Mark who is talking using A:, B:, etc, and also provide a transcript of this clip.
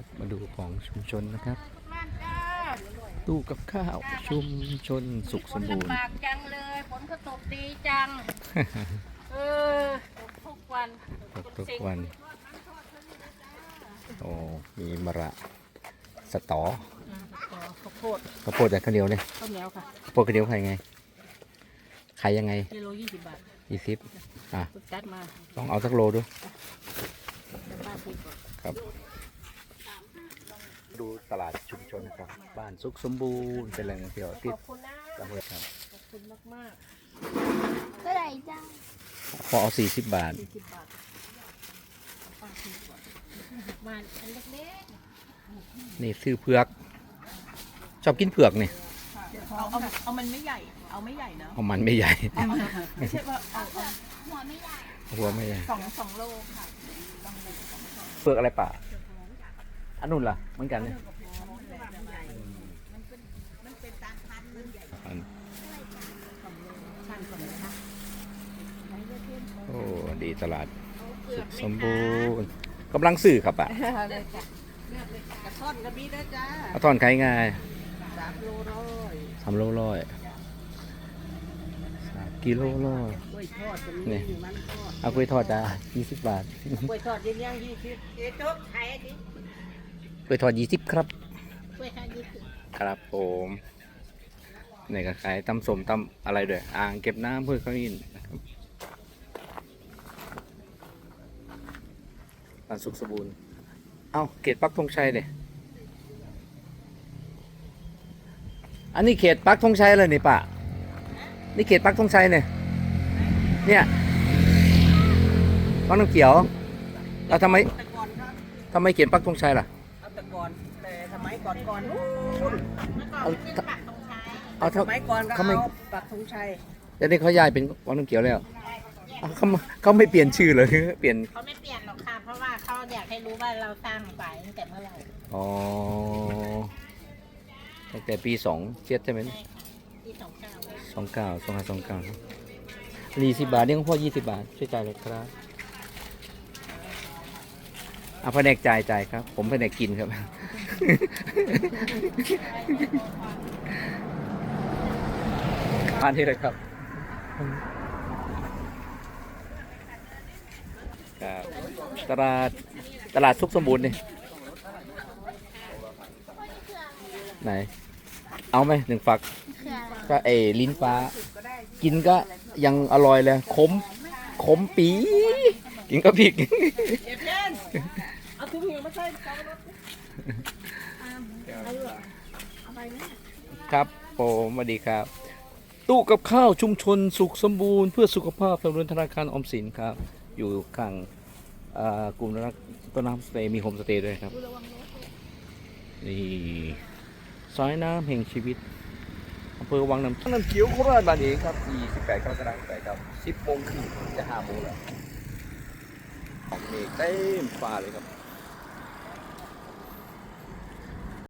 A: ครับ มาดูของชุมชนนะครับ ตู้กับข้าวชุมชนสุขสมบูรณ์
B: ลำบากจังเลยฝนก็ตกดีจัง เออตกทุกวัน
A: ตกทุกวัน โอ้มีมะระสตอ
B: อืมขอข้าวโพด
A: ข้าวโพดแต่ข้าวเหนียวเนี่ย
B: ข้าวเหนียวค่ะ
A: ข้าวโพดข้าวเหนียวขายไงขายยังไง
B: กิโลยี่สิบบาท
A: ยี่สิบอะ
B: ฝึกจัดมา
A: ลองเอาสักโลดู
B: จะป้าซื้อก่อน
A: ครับ ดูตลาดชุมชนนะครับ บ้านสุขสมบูรณ์เป็นแหล่งท่องเที่ยว
B: ข
A: ติด
B: อบคุณนะ
A: ตำรวจครับ
B: ขอบคุณมาก
C: เท่าไหร่จ้า
A: พอเอาสี่สิบบาท
B: ๆสี่สิบบาทป้าซื้อก่อนมาอันเล็ก
A: นี่ซื้อเผือก ชอบกินเผือกนี่
D: เอาเอาเอามันไม่ใหญ่ เอาไม่ใหญ่นะ
A: เอามันไม่ใหญ่
D: ไม่ใช่ว่าเอาเอา
C: หัวไม่ใหญ่
A: หัวไม่ใหญ่
D: สองสองโลค่ะ
A: เปลือกอะไรป่ะ อันนู้นล่ะเหมือนกันเนี่ยอันโอ้ดีตลาดสุขสมบูรณ์กำลังซื้อครับป่ะ
D: กระท่อนกระบี่ด้วยจ้า
A: เอาทอนขายง่าย
D: สามโลร้อย
A: สามโลร้อยสามกิโลร้อย
D: กล้วยทอดจะ
A: นี่
D: มีมันทอด
A: เอากล้วยทอดจ้ายี่สิบบาท
D: กล้วยทอดย่างย่างยี่สิบเจ๊จ๊บขายดิ
A: กล้ วยทอดยี่สิบครับ
B: ๆกล้วยห้ายี่สิบ
A: ครับผมนี่ก็ขายตำส้มตำอะไรด้วย อ่างเก็บน้ำเพื่อเขาอินนะครับร้านสุขสมบูรณ์เอ้าเขตปักธงชัยเนี่ยอันนี้เขตปักธงชัยเลยนี่ป่ะนี่เขตปักธงชัยเนี่ยเนี่ยปักน้ำเขียวแล้วทำไม
D: แต่ก่อนครับ
A: ทำไมเขียนปักธงชัยล่ะ
D: เอา แต่ก่อน แต่สมัยก่อนก่อนนู้น
A: เอาเอา
D: ส
A: เท่า
D: มัยก่อนก็
A: เขาไม่
D: เอาปักธงชัย
A: แต่นี่เขาย้ายเป็นวังน้ำเขียวแล้วอ้าวเขาไม่เขาไม่เปลี่ยนชื่อเลยเปลี่ยน
B: เขาไม่เปลี่ยนหรอกค่ะ เพราะว่าเขาอยากให้รู้ว่าเราสร้างฝ่ายตั้งแต่เมื่อไหร่
A: อ๋อ ตั้งแต่ปีสองเจ็ดใช่ไหม
B: ใช่ค่ะที่สองเก้า
A: สองเก้าสองห้าสองเก้ายี่สิบบาทนี่ของพ่อยี่สิบบาทช่วยจ่ายเลยครับ เอาแผนกจ่ายจ่ายครับ ผมแผนกกินครับ อันนี้เลยครับตลาดตลาดสุขสมบูรณ์นี่ไหน เอาไหมหนึ่งฝัก ก็เอลิ้นฟ้า กินก็ยังอร่อยเลยขมขมปีกินก็พริก ครับผมสวัสดีครับ ตู้กับข้าวชุมชนสุขสมบูรณ์เพื่อสุขภาพสำนักธนาคารออมสินครับ อยู่ข้างกลุ่มรักต้นน้ำสเตย์มีโฮมสเตย์ด้วยครับนี่สายน้ำแห่งชีวิตอำเภอวังน้ำน้ำเขียวโคราชบ้านเองครับ28กรกฎาคมไปครับ10โมงครึ่งจะ5โมงแล้วออกเมฆเต็มฟ้าเลยครับ